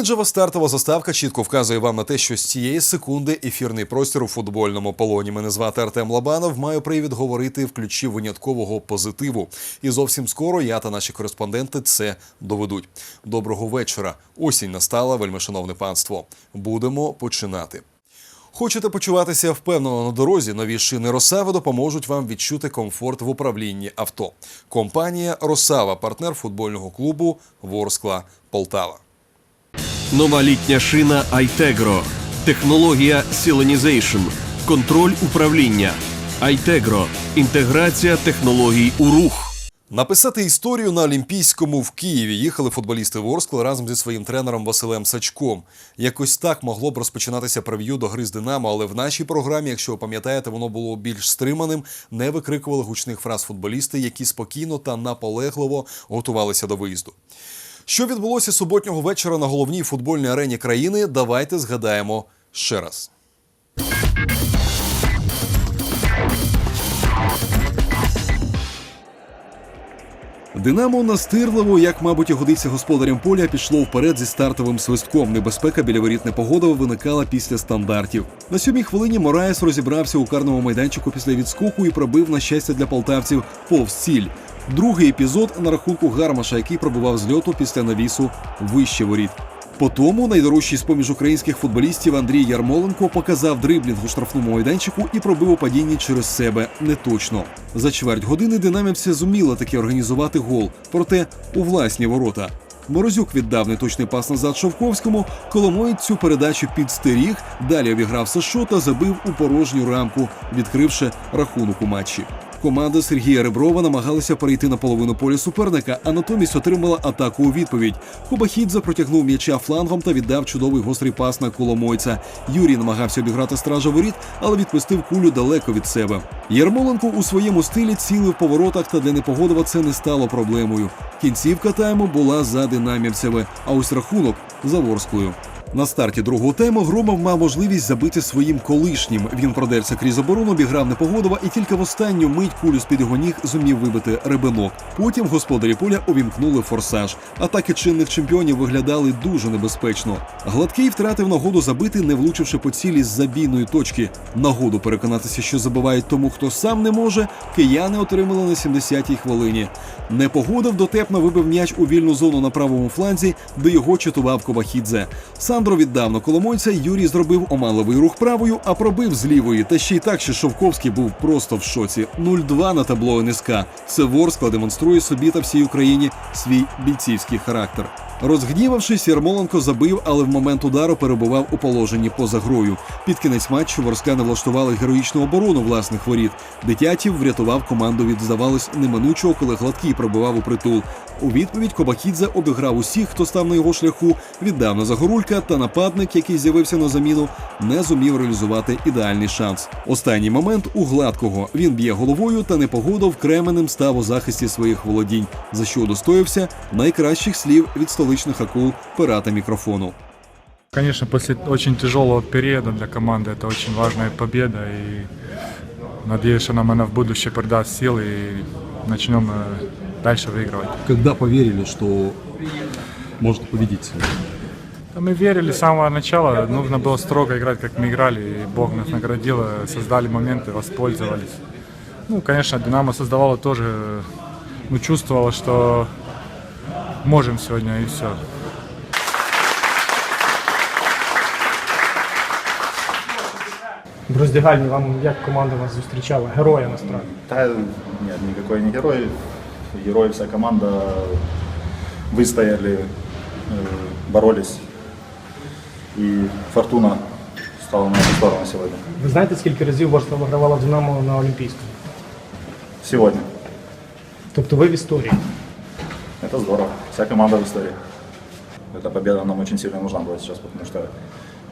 Іміджева стартова заставка чітко вказує вам на те, що з цієї секунди ефірний простір у футбольному полоні. Мене звати Артем Лабанов. Маю привід говорити в ключі виняткового позитиву. І зовсім скоро я та наші кореспонденти це доведуть. Доброго вечора. Осінь настала, вельмишановне панство. Будемо починати. Хочете почуватися впевнено на дорозі? Нові шини Росава допоможуть вам відчути комфорт в управлінні авто. Компанія Росава, партнер футбольного клубу Ворскла Полтава. Нова літня шина Айтегро. Технологія Сіленізейшн. Контроль управління. Айтегро. Інтеграція технологій у рух. Написати історію на Олімпійському в Києві їхали футболісти Ворскли разом зі своїм тренером Василем Сачком. Якось так могло б розпочинатися прев'ю до гри з Динамо, але в нашій програмі, якщо ви пам'ятаєте, воно було більш стриманим, не викрикували гучних фраз футболісти, які спокійно та наполегливо готувалися до виїзду. Що відбулося суботнього вечора на головній футбольній арені країни? Давайте згадаємо ще раз. Динамо настирливо, як мабуть і годиться господарям поля, пішло вперед зі стартовим свистком. Небезпека біля воріт непогодова виникала після стандартів. На сьомій хвилині Мораєс розібрався у карному майданчику після відскоку і пробив на щастя для полтавців повз ціль. Другий епізод на рахунку Гармаша, який пробував з льоту після навісу вище воріт. По тому найдорожчий з поміж українських футболістів Андрій Ярмоленко показав дриблінг у штрафному майданчику і пробив у падінні через себе неточно. За чверть години динамівці зуміли таки організувати гол, проте у власні ворота. Морозюк віддав неточний пас назад Шовковському, Коломоєць цю передачу підстеріг, далі обіграв Сашо та забив у порожню рамку, відкривши рахунок у матчі. Команда Сергія Реброва намагалася перейти на половину поля суперника, а натомість отримала атаку у відповідь. Хубахідзе протягнув м'яча флангом та віддав чудовий гострий пас на Коломойця. Юрій намагався обіграти стража воріт, але відпустив кулю далеко від себе. Ярмоленко у своєму стилі цілив по воротах, та для непогодова це не стало проблемою. Кінцівка тайму була за динамівцями, а ось рахунок за Ворсклою. На старті другого тайму Громов мав можливість забити своїм колишнім. Він продерся крізь оборону, обіграв непогодова і тільки в останню мить кулю з під його ніг зумів вибити ребенок. Потім господарі поля увімкнули форсаж. Атаки чинних чемпіонів виглядали дуже небезпечно. Гладкий втратив нагоду забити, не влучивши по цілі з забійної точки. Нагоду переконатися, що забивають тому, хто сам не може. Кияни отримали на 70-й хвилині. Непогодов дотепно вибив м'яч у вільну зону на правому фланзі, де його чатував Кобахідзе. Сандро віддав на коломойця. Юрій зробив омаловий рух правою, а пробив з лівої. Та ще й так, що Шовковський був просто в шоці. 0-2 на табло НСК. Це Ворскла демонструє собі та всій Україні свій бійцівський характер. Розгнівавшись, Ярмоленко забив, але в момент удару перебував у положенні поза грою. Під кінець матчу ворскани влаштували героїчну оборону власних воріт. Дитятів врятував команду від здавалось неминучого, коли гладкий пробивав у притул. У відповідь Кобахідзе обіграв усіх, хто став на його шляху, віддав на Загорулька, та нападник, який з'явився на заміну, не зумів реалізувати ідеальний шанс. Останній момент у гладкого він б'є головою та непогодов кременем став у захисті своїх володінь, за що удостоївся найкращих слів від столичних акул пирата мікрофону. Конечно, после очень тяжелого периода для команды это очень важная победа. И надеюсь, что нам она в будущее придаст сил и начнем э, дальше выигрывать. Когда поверили, что можно победить мы верили с самого начала, нужно было строго играть, как мы играли, и Бог нас наградил, э, создали моменты, воспользовались. Ну, конечно, Динамо создавало тоже, э, ну, чувствовало, что можем сегодня, и все. В роздягальні вам як команда вас зустрічала? Героя насправді. Да, нет, никакой не герой. Герой вся команда выстояли, э, боролись. И фортуна стала на нашу сторону сегодня. Ви знаєте, скільки разів Ворскла вигравала Динамо на Олімпійському? Сегодня. Тобто ви в історії. Это здорово. Вся команда в истории. Эта победа нам очень сильно нужна была сейчас, потому что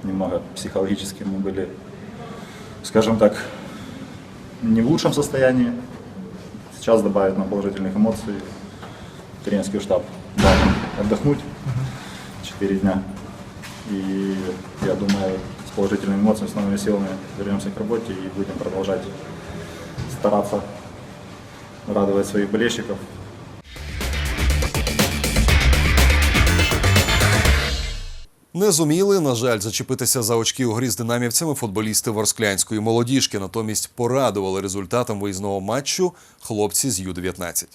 немного психологически мы были, скажем так, не в лучшем состоянии. Сейчас добавить нам положительных эмоций. Тренерский штаб нам отдохнуть 4 дня. И я думаю, с положительными эмоциями, с новыми силами вернемся к работе и будем продолжать стараться радовать своих болельщиков, Не зуміли, на жаль, зачепитися за очки у грі з динамівцями футболісти Ворсклянської молодіжки, натомість порадували результатом виїзного матчу хлопці з Ю-19.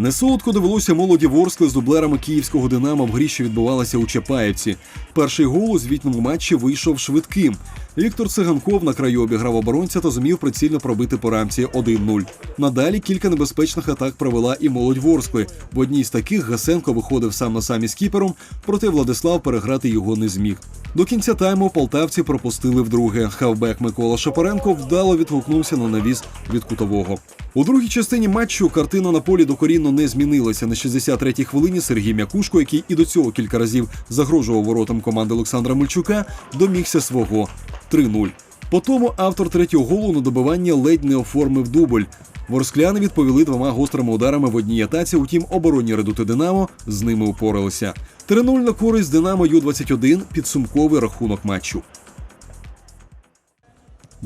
Несолодко довелося молоді Ворскли з дублерами київського Динамо в грі, що відбувалася у Чапаєвці. Перший гол у звітному матчі вийшов швидким. Віктор Циганков на краю обіграв оборонця та зумів прицільно пробити по рамці 1-0. Надалі кілька небезпечних атак провела і молодь Ворскли. В одній з таких Гасенко виходив сам на самі з кіпером, проте Владислав переграти його не зміг. До кінця тайму полтавці пропустили вдруге. Хавбек Микола Шапаренко вдало відгукнувся на навіс від кутового. У другій частині матчу картина на полі докорінно не змінилася. На 63-й хвилині Сергій Мякушко, який і до цього кілька разів загрожував воротам команди Олександра Мельчука, домігся свого 3-0. По тому автор третього голу на добивання ледь не оформив дубль. Ворскляни відповіли двома гострими ударами в одній атаці, утім оборонні редути Динамо з ними упоралися. 3-0 на користь Динамо Ю-21 підсумковий рахунок матчу.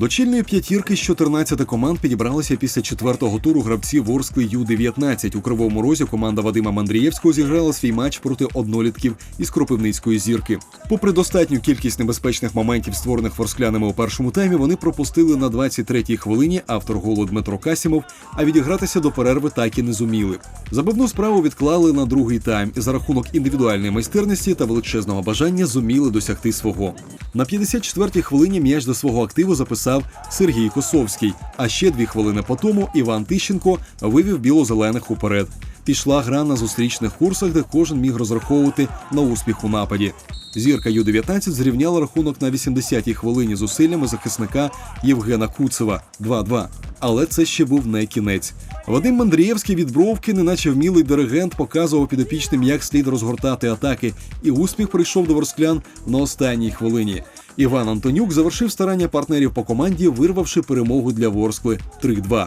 До чільної п'ятірки з 14 команд підібралися після четвертого туру гравці Ворскли Ю-19. У Кривому Розі команда Вадима Мандрієвського зіграла свій матч проти однолітків із Кропивницької зірки. Попри достатню кількість небезпечних моментів, створених ворсклянами у першому таймі, вони пропустили на 23-й хвилині автор голу Дмитро Касімов, а відігратися до перерви так і не зуміли. Забивну справу відклали на другий тайм і за рахунок індивідуальної майстерності та величезного бажання зуміли досягти свого. На 54-й хвилині м'яч до свого активу записав Сергій Косовський. А ще дві хвилини по тому Іван Тищенко вивів біло-зелених уперед. Пішла гра на зустрічних курсах, де кожен міг розраховувати на успіх у нападі. Зірка Ю-19 зрівняла рахунок на 80-й хвилині зусиллями захисника Євгена Куцева 2-2. Але це ще був не кінець. Вадим Мандрієвський від бровки, неначе вмілий диригент, показував підопічним, як слід розгортати атаки, і успіх прийшов до ворсклян на останній хвилині. Іван Антонюк завершив старання партнерів по команді, вирвавши перемогу для Ворскли 3-2.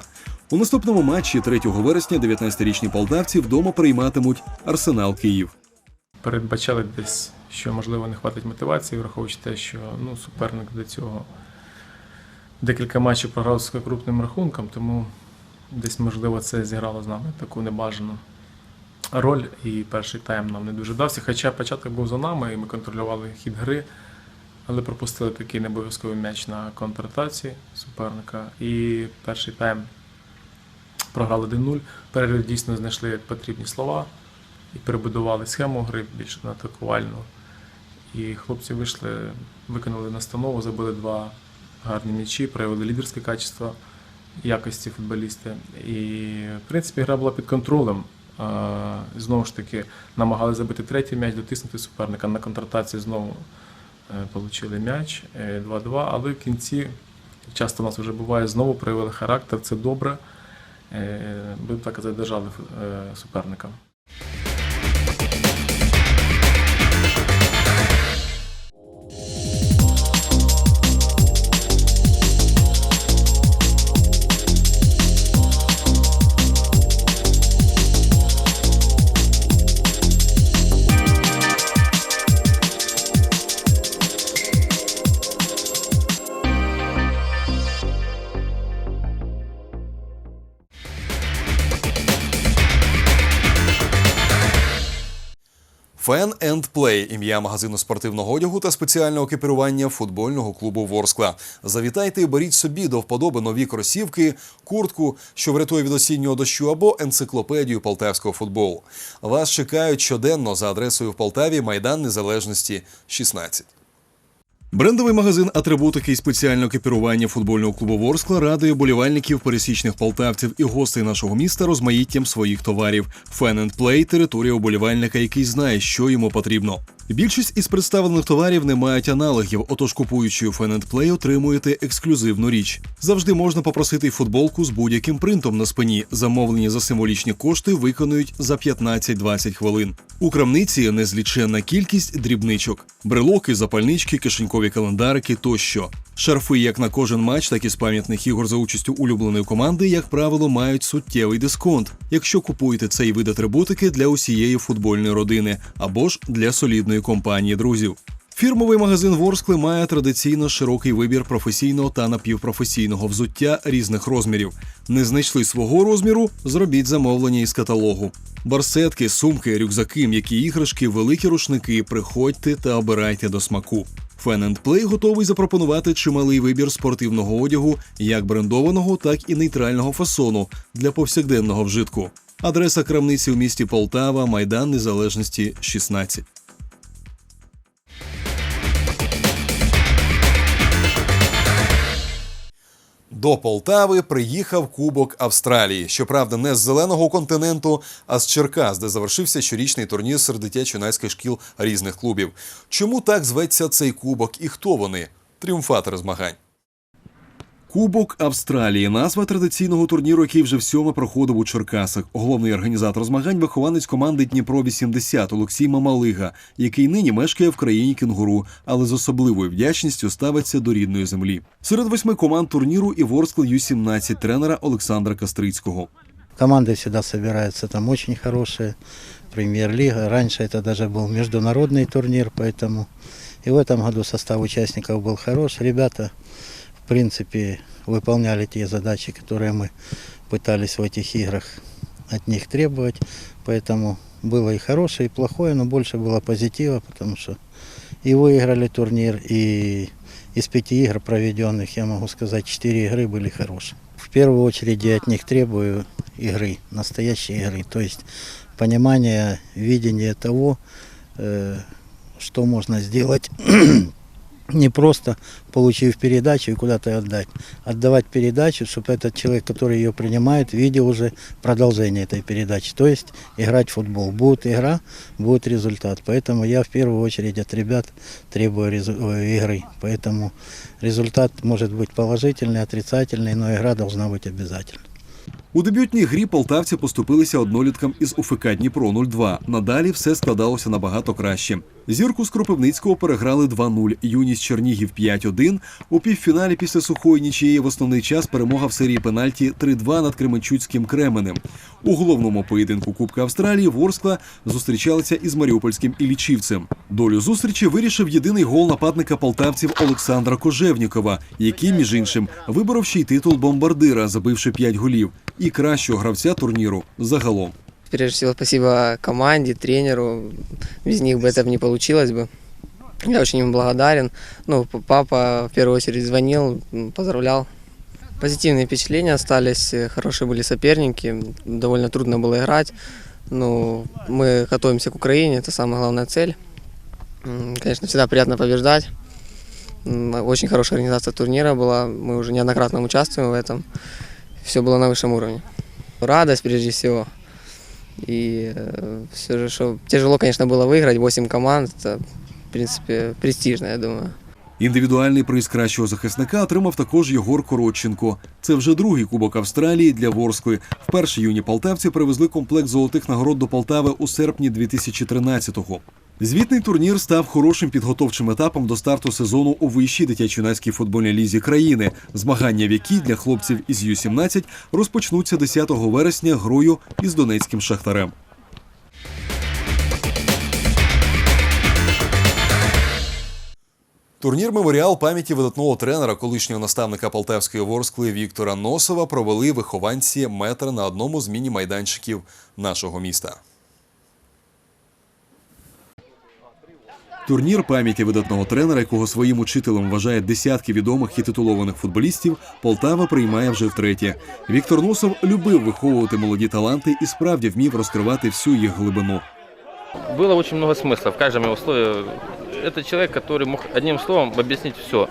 У наступному матчі 3 вересня 19-річні полтавці вдома прийматимуть Арсенал Київ. передбачали десь, що можливо не хватить мотивації, враховуючи те, що ну, суперник до цього декілька матчів програв з крупним рахунком, тому десь можливо це зіграло з нами таку небажану роль. І перший тайм нам не дуже вдався. Хоча початок був за нами, і ми контролювали хід гри, але пропустили такий необов'язковий м'яч на контратації суперника. І перший тайм програли 1-0. Перерив дійсно знайшли потрібні слова і перебудували схему гри більш атакувальну. І хлопці вийшли, виконали настанову, забили два гарні м'ячі, проявили лідерське качество якості футболісти. І, в принципі, гра була під контролем. Знову ж таки, намагали забити третій м'яч, дотиснути суперника. На контратації знову е, отримали м'яч е, 2-2, але в кінці часто у нас вже буває, знову проявили характер, це добре. Е, Будемо так казати, держали е, суперника. And Play – ім'я магазину спортивного одягу та спеціального екіпірування футбольного клубу Ворскла. Завітайте і беріть собі до вподоби нові кросівки, куртку, що врятує від осіннього дощу, або енциклопедію полтавського футболу. Вас чекають щоденно за адресою в Полтаві Майдан Незалежності 16. Брендовий магазин атрибутики і спеціального екіпірування футбольного клубу Ворскла радує болівальників, пересічних полтавців і гостей нашого міста розмаїттям своїх товарів. Fan and Play – територія оболівальника, який знає, що йому потрібно. Більшість із представлених товарів не мають аналогів, отож купуючи у Fan Play отримуєте ексклюзивну річ. Завжди можна попросити футболку з будь-яким принтом на спині. Замовлення за символічні кошти виконують за 15-20 хвилин. У крамниці незліченна кількість дрібничок: брелоки, запальнички, кишенькові календарики тощо. Шарфи як на кожен матч, так і з пам'ятних ігор за участю улюбленої команди, як правило, мають суттєвий дисконт, якщо купуєте цей вид атрибутики для усієї футбольної родини або ж для солідної компанії друзів. Фірмовий магазин Ворскли має традиційно широкий вибір професійного та напівпрофесійного взуття різних розмірів. Не знайшли свого розміру? Зробіть замовлення із каталогу. Барсетки, сумки, рюкзаки, м'які іграшки, великі рушники. Приходьте та обирайте до смаку. Fan Play готовий запропонувати чималий вибір спортивного одягу, як брендованого, так і нейтрального фасону для повсякденного вжитку. Адреса крамниці в місті Полтава, Майдан Незалежності 16. До Полтави приїхав Кубок Австралії. Щоправда, не з зеленого континенту, а з Черкас, де завершився щорічний турнір серед дитячо-юнацьких шкіл різних клубів. Чому так зветься цей кубок і хто вони? Тріумфатори змагань. Кубок Австралії назва традиційного турніру, який вже всьоме проходив у Черкасах. Головний організатор змагань вихованець команди Дніпро 80 Олексій Мамалига, який нині мешкає в країні кінгуру, але з особливою вдячністю ставиться до рідної землі. Серед восьми команд турніру і Ворскл Ю-17 тренера Олександра Кастрицького. Команды всегда собираются там очень хорошие. Премьер-лига. Раньше это даже был международный турнир, поэтому и в этом году состав участников был хорош. Ребята, в принципе, выполняли те задачи, которые мы пытались в этих играх от них требовать. Поэтому было и хорошее, и плохое, но больше было позитива, потому что и выиграли турнир, и из пяти игр проведенных, я могу сказать, четыре игры были хорошие. В первую очередь я от них требую игры, настоящей игры, то есть понимание, видение того, э, что можно сделать не просто получив передачу и куда-то отдать. Отдавать передачу, чтобы этот человек, который ее принимает, видел уже продолжение этой передачи. То есть играть в футбол. Будет игра, будет результат. Поэтому я в первую очередь от ребят требую э, игры. Поэтому результат может быть положительный, отрицательный, но игра должна быть обязательно. У дебютній грі полтавці поступилися одноліткам із УФК Дніпро 0-2. Надалі все складалося набагато краще. Зірку з Кропивницького переграли 2-0, юність Чернігів 5-1. У півфіналі після сухої нічиєї в основний час перемога в серії пенальті 3-2 над Кременчуцьким Кременем. У головному поєдинку Кубка Австралії Ворскла зустрічалися із Маріупольським Іллічівцем. Долю зустрічі вирішив єдиний гол нападника полтавців Олександра Кожевнікова, який, між іншим, виборов ще й титул бомбардира, забивши 5 голів, і кращого гравця турніру загалом. Прежде всего, спасибо команде, тренеру. Без них бы это не получилось бы. Я очень им благодарен. Ну, п- папа в первую очередь звонил, м, поздравлял. Позитивные впечатления остались, э, хорошие были соперники, довольно трудно было играть. Ну, мы готовимся к Украине, это самая главная цель. М, Конечно, всегда приятно побеждать. М, Очень хорошая организация турнира была, мы уже неоднократно участвуем в этом. Все было на высшем уровне. Радость прежде всего. И все же, что тяжело, конечно, было выиграть. 8 команд, это, в принципе, престижно, я думаю. Індивідуальний приз кращого захисника отримав також Єгор Коротченко. Це вже другий кубок Австралії для Ворскли. Вперше юні полтавці привезли комплект золотих нагород до Полтави у серпні 2013-го. Звітний турнір став хорошим підготовчим етапом до старту сезону у вищій дитячо-юнацькій футбольній лізі країни, змагання в якій для хлопців із Ю-17 розпочнуться 10 вересня грою із донецьким шахтарем. Турнір меморіал пам'яті видатного тренера, колишнього наставника Полтавської Ворскли Віктора Носова провели вихованці метра на одному з міні-майданчиків нашого міста. Турнір пам'яті видатного тренера, якого своїм учителем вважає десятки відомих і титулованих футболістів, Полтава приймає вже втретє. Віктор Носов любив виховувати молоді таланти і справді вмів розкривати всю їх глибину. Было очень много смысла в каждом его слове. Это человек, который мог одним словом объяснить все.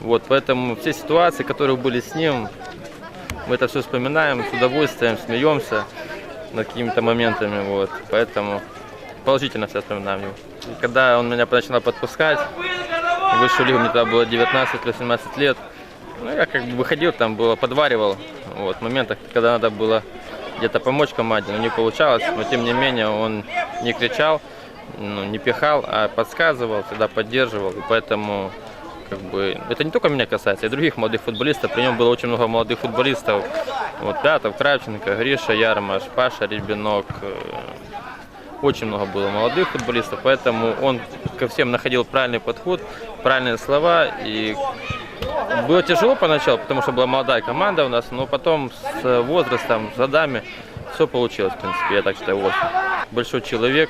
Вот, поэтому все ситуации, которые были с ним, мы это все вспоминаем с удовольствием, смеемся над какими-то моментами. Вот, поэтому положительно все вспоминаем его. Когда он меня начинал подпускать, высшую лигу мне тогда было 19-18 лет, ну, я как бы выходил, там было, подваривал вот, в моментах, когда надо было где-то помочь команде, но не получалось. Но тем не менее он не кричал, ну, не пихал, а подсказывал, всегда поддерживал. И поэтому как бы, это не только меня касается, и других молодых футболистов. При нем было очень много молодых футболистов. Вот Пятов, Кравченко, Гриша Ярмаш, Паша Ребенок, э, очень много было молодых футболистов, поэтому он ко всем находил правильный подход, правильные слова. И было тяжело поначалу, потому что была молодая команда у нас, но потом с возрастом, с годами все получилось, в принципе, я так считаю. Вот. Большой человек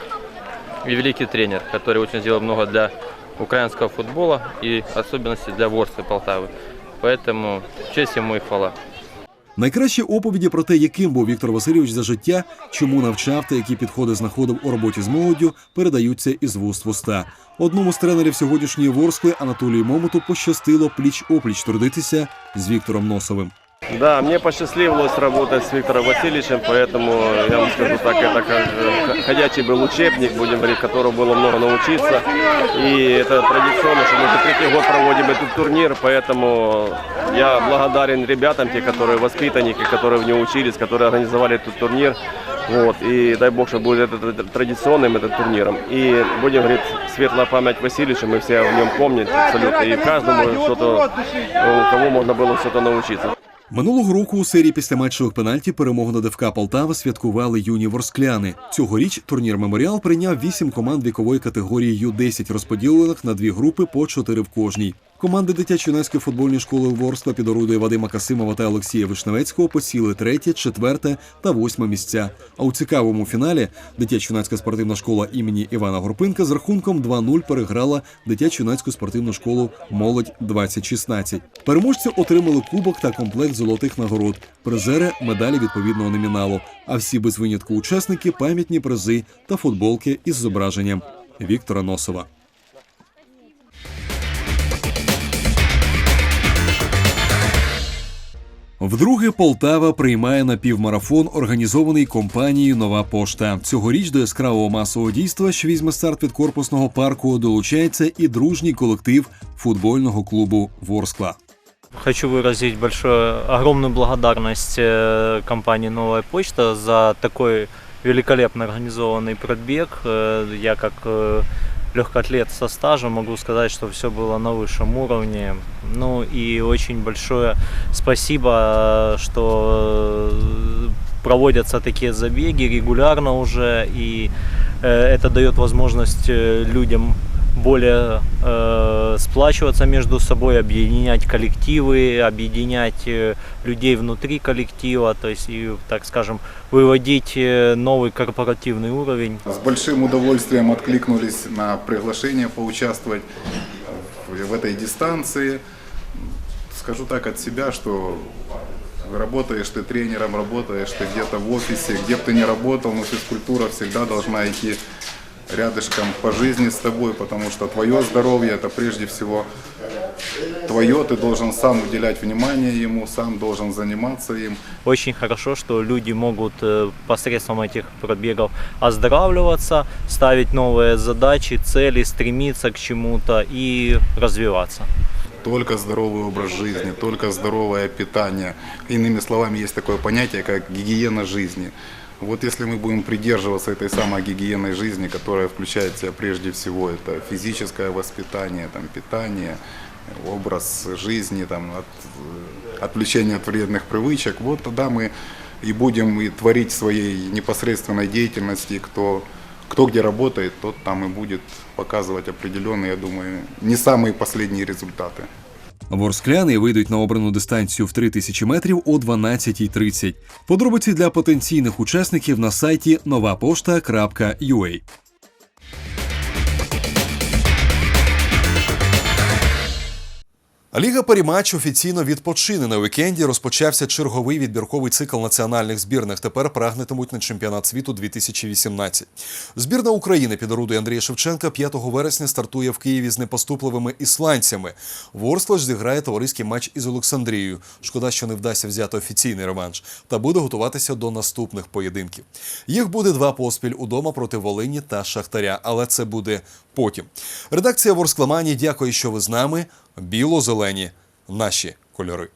и великий тренер, который очень сделал много для украинского футбола и особенности для Ворска Полтавы. Поэтому честь ему и хвала. Найкращі оповіді про те, яким був Віктор Васильович за життя, чому навчав та які підходи знаходив у роботі з молоддю, передаються із вуст в уста. Одному з тренерів сьогоднішньої Ворскли Анатолію Момоту пощастило пліч опліч трудитися з Віктором Носовим. Да, мне посчастливилось работать с Виктором Васильевичем, поэтому я вам скажу так, это как ходячий был учебник, будем говорить, которого было много научиться. И это традиционно, что мы уже третий год проводим этот турнир, поэтому я благодарен ребятам, те, которые воспитанники, которые в него учились, которые организовали этот турнир. Вот, и дай бог, что будет это традиционным этот турниром. И будем говорить, светлая память Васильевича, мы все о нем помним абсолютно. И каждому что-то, у кого можно было что-то научиться. Минулого року у серії післяматчевих пенальті перемогу над ФК Полтава святкували юні ворскляни. Цьогоріч турнір Меморіал прийняв вісім команд вікової категорії Ю-10, розподілених на дві групи по чотири в кожній. Команди дитячо-юнацької футбольної школи Ворскла під орудою Вадима Касимова та Олексія Вишневецького посіли третє, четверте та восьме місця. А у цікавому фіналі дитячо-юнацька спортивна школа імені Івана Горпинка з рахунком 2-0 переграла дитячо-юнацьку спортивну школу Молодь 2016. Переможці отримали кубок та комплект золотих нагород, призери медалі відповідного номіналу. А всі без винятку учасники пам'ятні призи та футболки із зображенням Віктора Носова. Вдруге Полтава приймає напівмарафон, організований компанією Нова пошта. Цьогоріч до яскравого масового дійства, що візьме старт від корпусного парку, долучається і дружній колектив футбольного клубу Ворскла. Хочу выразить большую, огромную благодарность э, компании «Новая почта» за такой великолепно организованный пробег. Э, Я как э, легкоатлет со стажем могу сказать, что все было на высшем уровне. Ну и очень большое спасибо, что э, проводятся такие забеги регулярно уже, и э, это дает возможность э, людям более э, сплачиваться между собой, объединять коллективы, объединять э, людей внутри коллектива, то есть, и, так скажем, выводить э, новый корпоративный уровень. С большим удовольствием откликнулись на приглашение поучаствовать в этой дистанции. Скажу так от себя, что работаешь ты тренером, работаешь ты где-то в офисе, где бы ты ни работал, но физкультура всегда должна идти рядышком по жизни с тобой, потому что твое здоровье это прежде всего твое, ты должен сам уделять внимание ему, сам должен заниматься им. Очень хорошо, что люди могут э, посредством этих пробегов оздоравливаться, ставить новые задачи, цели, стремиться к чему-то и развиваться. Только здоровый образ жизни, только здоровое питание. Иными словами, есть такое понятие, как гигиена жизни. Вот если мы будем придерживаться этой самой гигиены жизни, которая включает в себя прежде всего это физическое воспитание, там, питание, образ жизни, там, от, э, отвлечение от вредных привычек, вот тогда мы и будем и творить своей непосредственной деятельности, кто, кто где работает, тот там и будет показывать определенные, я думаю, не самые последние результаты. Ворскляни вийдуть на обрану дистанцію в 3000 метрів о 12.30. Подробиці для потенційних учасників на сайті новапошта.ua. Ліга Паріматч офіційно відпочине на вікенді. Розпочався черговий відбірковий цикл національних збірних. Тепер прагнетимуть на чемпіонат світу 2018. Збірна України під орудою Андрія Шевченка 5 вересня стартує в Києві з непоступливими ісландцями. Ворскла ж зіграє товариський матч із Олександрією. Шкода, що не вдасться взяти офіційний реванш, та буде готуватися до наступних поєдинків. Їх буде два поспіль удома проти Волині та Шахтаря, але це буде потім. Редакція Ворскламані дякує, що ви з нами. Біло-зелені наші кольори.